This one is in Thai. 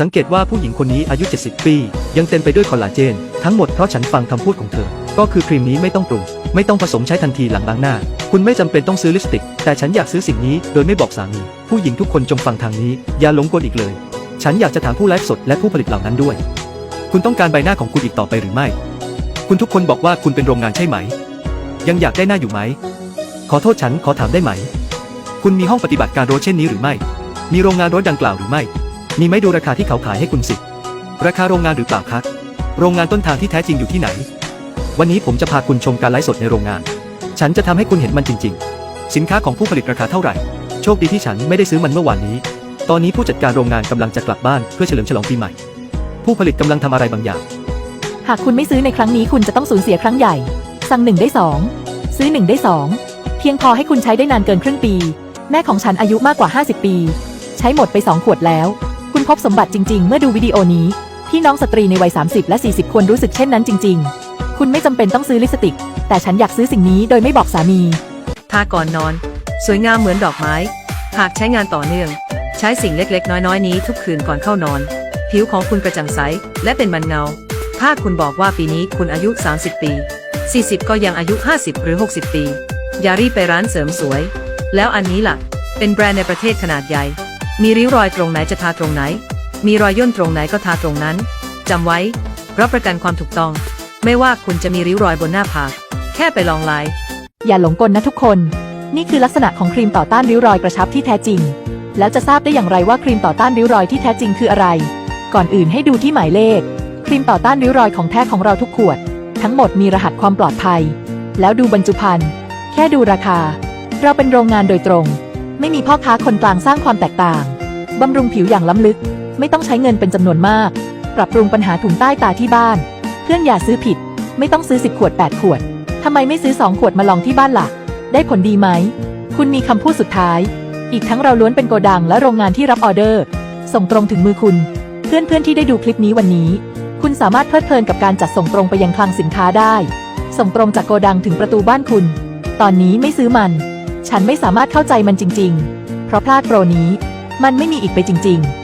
สังเกตว่าผู้หญิงคนนี้อายุ 70 ปี ยังเต็มไปด้วยคอลลาเจน ทั้งหมดเพราะฉันฟังคำพูดของเธอ ก็คือครีมนี้ไม่ต้องปรุง ไม่ต้องผสมใช้ทันทีหลังล้างหน้า คุณไม่จำเป็นต้องซื้อลิปสติก แต่ฉันอยากซื้อสิ่งนี้โดยไม่บอกสามี ผู้หญิงทุกคนจงฟังทางนี้ อย่าหลงกลอีกเลย ฉันอยากจะถามผู้ไลฟ์สดและผู้ผลิตเหล่านั้นด้วย คุณต้องการใบหน้าของคุณอีกต่อไปหรือไม่ คุณทุกคนบอกว่าคุณเป็นโรงงานใช่ไหม ยังอยากได้หน้าอยู่ไหม ขอโทษฉันขอถามได้ไหม คุณมีห้องปฏิบัติการรเช่นนี้หรือไม่ มีโรงงานรถดังกล่าวหรือไม่ มีไหม่ดูราคาที่เขาขายให้คุณสิ ราคาโรงงานหรือเปล่าคะโรงงานต้นทางที่แท้จริงอยู่ที่ไหน วันนี้ผมจะพาคุณชมการไลฟ์สดในโรงงาน ฉันจะทำให้คุณเห็นมันจริง ๆ สินค้าของผู้ผลิตราคาเท่าไหร่ โชคดีที่ฉันไม่ได้ซื้อมันเมื่อวานนี้ ตอนนี้ผู้จัดการโรงงานกำลังจะกลับบ้านเพื่อเฉลิมฉลองปีใหม่ ผู้ผลิตกำลังทำอะไรบางอย่าง หากคุณไม่ซื้อในครั้งนี้คุณจะต้องสูญเสียครั้งใหญ่ สั่งหนึ่งได้สองซื้อหนึ่งได้สองเพียงพอให้คุณใช้ได้นานเกินครึ่งปี แม่ของฉันอายุมากกว่า 50 ปี ใช้หมดไป2ขวดแล้ว พบสมบัติจริง ๆ เมื่อดูวิดีโอนี้ พี่น้องสตรีในวัย 30 และ 40 ควรรู้สึกเช่นนั้นจริง ๆ คุณไม่จำเป็นต้องซื้อลิปสติก แต่ฉันอยากซื้อสิ่งนี้โดยไม่บอกสามี ทาก่อนนอน สวยงามเหมือนดอกไม้ หากใช้งานต่อเนื่อง ใช้สิ่งเล็กๆ น้อยๆ นี้ทุกคืนก่อนเข้านอน ผิวของคุณกระจ่างใสและเป็นมันเงา ถ้าคุณบอกว่าปีนี้คุณอายุ 30 ปี 40 ก็ยังอายุ 50 หรือ 60 ปี อย่ารีบไปร้านเสริมสวย แล้วอันนี้ล่ะ เป็นแบรนด์ในประเทศขนาดใหญ่ มีริ้วรอยตรงไหนจะทาตรงไหน มีรอยย่นตรงไหนก็ทาตรงนั้น จำไว้ รับประกันความถูกต้อง ไม่ว่าคุณจะมีริ้วรอยบนหน้าผาก แค่ไปลองไลน์อย่าหลงกลนะทุกคน นี่คือลักษณะของครีมต่อต้านริ้วรอยกระชับที่แท้จริง แล้วจะทราบได้อย่างไรว่าครีมต่อต้านริ้วรอยที่แท้จริงคืออะไร ก่อนอื่นให้ดูที่หมายเลข ครีมต่อต้านริ้วรอยของแท้ของเราทุกขวด ทั้งหมดมีรหัสความปลอดภัย แล้วดูบรรจุภัณฑ์ แค่ดูราคา เราเป็นโรงงานโดยตรง ไม่มีพ่อค้าคนกลางสร้างความแตกต่าง บำรุงผิวอย่างล้ำลึก ไม่ต้องใช้เงินเป็นจำนวนมาก ปรับปรุงปัญหาถุงใต้ตาที่บ้าน เพื่อนอย่าซื้อผิด ไม่ต้องซื้อ 10 ขวด 8 ขวด ทำไมไม่ซื้อ 2 ขวดมาลองที่บ้านล่ะ ได้ผลดีไหม คุณมีคำพูดสุดท้าย อีกทั้งเราล้วนเป็นโกดังและโรงงานที่รับออเดอร์ ส่งตรงถึงมือคุณ เพื่อนๆที่ได้ดูคลิปนี้วันนี้ คุณสามารถเพลิดเพลินกับการจัดส่งตรงไปยังคลังสินค้าได้ ส่งตรงจากโกดังถึงประตูบ้านคุณ ตอนนี้ไม่ซื้อมัน ฉันไม่สามารถเข้าใจมันจริง ๆ เพราะพลาดโปรนี้ มันไม่มีอีกไปจริง ๆ